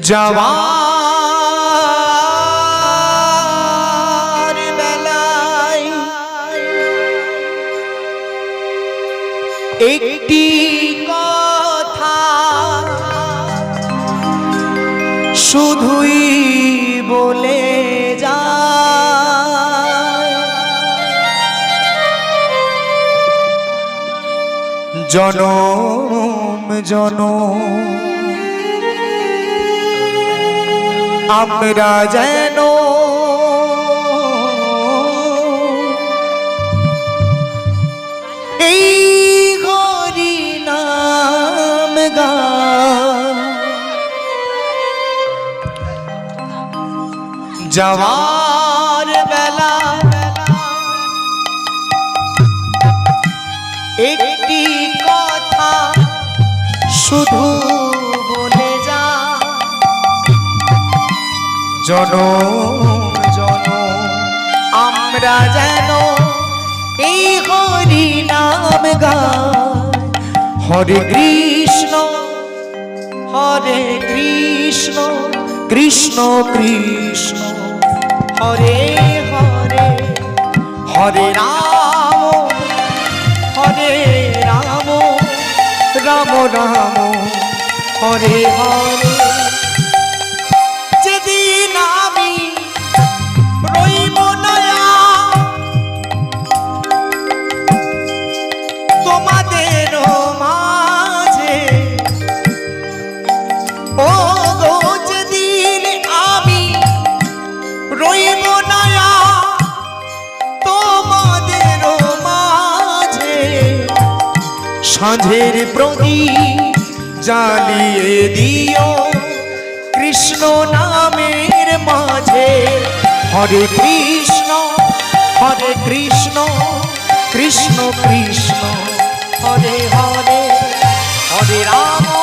যাওয়ার বেলায় একটি কথা শুধুই বলে যায় জনম জনম আমরা যেন এই যাওয়ার বেলা একটি কথা শুধু জনম জনম আমরা যেন এই হরি নাম হরে কৃষ্ণ হরে কৃষ্ণ কৃষ্ণ কৃষ্ণ, হরে হরে হরে রাম হরে রাম রাম রাম, হরে হরে। সাঁঝের প্রদীপ জ্বালিয়ে দিও কৃষ্ণ নামের মাঝে। হরে কৃষ্ণ হরে কৃষ্ণ কৃষ্ণ কৃষ্ণ। হরে হরে হরে রাম।